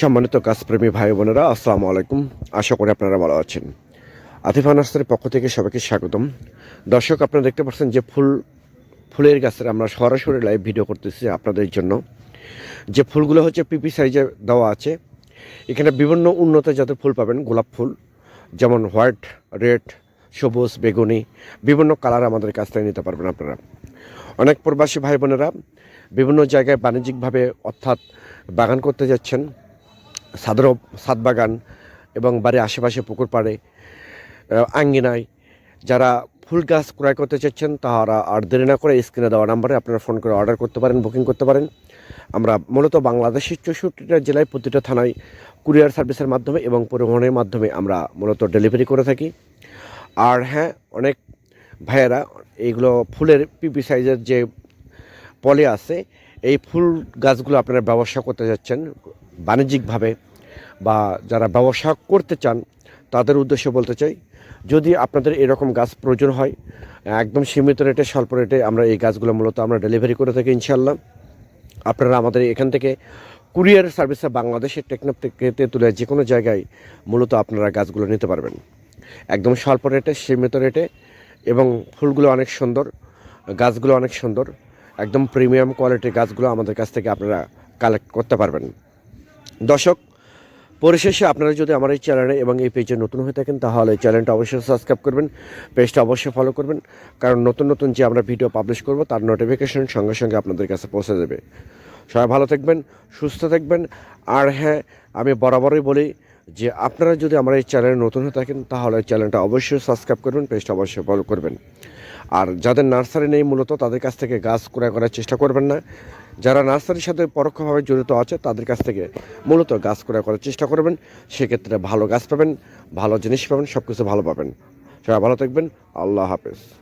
সম্মানিত গাছপ্রেমী ভাই বোনেরা, আসসালামু আলাইকুম। আশা করি আপনারা ভালো আছেন। আতিফা নার্সারির পক্ষ থেকে সবাইকে স্বাগতম। দর্শক, আপনারা দেখতে পাচ্ছেন যে ফুল, ফুলের গাছের আমরা সরাসরি লাইভ ভিডিও করতেছি আপনাদের জন্য। যে ফুলগুলো হচ্ছে পিপি সাইজে দেওয়া আছে, এখানে বিভিন্ন উন্নত জাতের ফুল পাবেন, গোলাপ ফুল, যেমন হোয়াইট, রেড, সবুজ, বেগুনি, বিভিন্ন কালার আমাদের কাছ থেকে নিতে পারবেন আপনারা। অনেক প্রবাসী ভাই বোনেরা বিভিন্ন জায়গায় বাণিজ্যিকভাবে অর্থাৎ বাগান করতে যাচ্ছেন। ছাদের ছাদ বাগান এবং বাড়ির আশেপাশে পুকুর পাড়ে আঙ্গিনায় যারা ফুল গাছ ক্রয় করতে চাচ্ছেন তারা আর দেরি না করে স্ক্রিনে দেওয়া নাম্বারে আপনারা ফোন করে অর্ডার করতে পারেন, বুকিং করতে পারেন। আমরা মূলত বাংলাদেশের চৌষট্টিটা জেলায় প্রতিটা থানায় কুরিয়ার সার্ভিসের মাধ্যমে এবং পরিবহনের মাধ্যমে আমরা মূলত ডেলিভারি করে থাকি। আর হ্যাঁ অনেক ভাইয়েরা এইগুলো ফুলের পিপি সাইজের যে পলে আছে, এই ফুল গাছগুলো আপনারা ব্যবসা করতে যাচ্ছেন বাণিজ্যিকভাবে। বা যারা ব্যবসা করতে চান, তাদের উদ্দেশ্যে বলতে চাই, যদি আপনাদের এরকম গাছ প্রয়োজন হয়, একদম সীমিত রেটে, স্বল্প রেটে আমরা এই গাছগুলো মূলত আমরা ডেলিভারি করে থাকি ইনশাল্লাহ আপনারা আমাদের এখান থেকে কুরিয়ার সার্ভিসে বাংলাদেশের টেকনাফ থেকে তেঁতুলে যে কোনো জায়গায় মূলত আপনারা গাছগুলো নিতে পারবেন। একদম স্বল্প রেটে, সীমিত রেটে এবং ফুলগুলো অনেক সুন্দর, গাছগুলো অনেক সুন্দর, একদম প্রিমিয়াম কোয়ালিটির গাছগুলো আমাদের কাছ থেকে আপনারা কালেক্ট করতে পারবেন। দর্শক পরিশেষে আপনারা যদি আমার এই চ্যানেলে এবং এই পেজে নতুন হয়ে থাকেন, তাহলে চ্যানেলটা অবশ্যই সাবস্ক্রাইব করবেন, পেজটা অবশ্যই ফলো করবেন, কারণ নতুন নতুন যে আমরা ভিডিও পাবলিশ করব, তার নোটিফিকেশন সঙ্গে সঙ্গে আপনাদের কাছে পৌঁছে দেবে সবাই ভালো থাকবেন, সুস্থ থাকবেন, আর হ্যাঁ আমি বরাবরই বলি যে আপনারা যদি আমার এই চ্যানেলে নতুন হয়ে থাকেন, তাহলে চ্যানেলটা অবশ্যই সাবস্ক্রাইব করবেন, পেজটা অবশ্যই ফলো করবেন। আর যাদের নার্সারি নেই মূলত, তাদের কাছ থেকে গাছ ক্রয় করার চেষ্টা করবেন না। যারা নার্সারির সাথে পরোক্ষভাবে জড়িত আছে, তাদের কাছ থেকে মূলত গাছ ক্রয় করার চেষ্টা করবেন। সেক্ষেত্রে ভালো গাছ পাবেন, ভালো জিনিস পাবেন সব কিছু ভালো পাবেন। সবাই ভালো থাকবেন, আল্লাহ হাফেজ।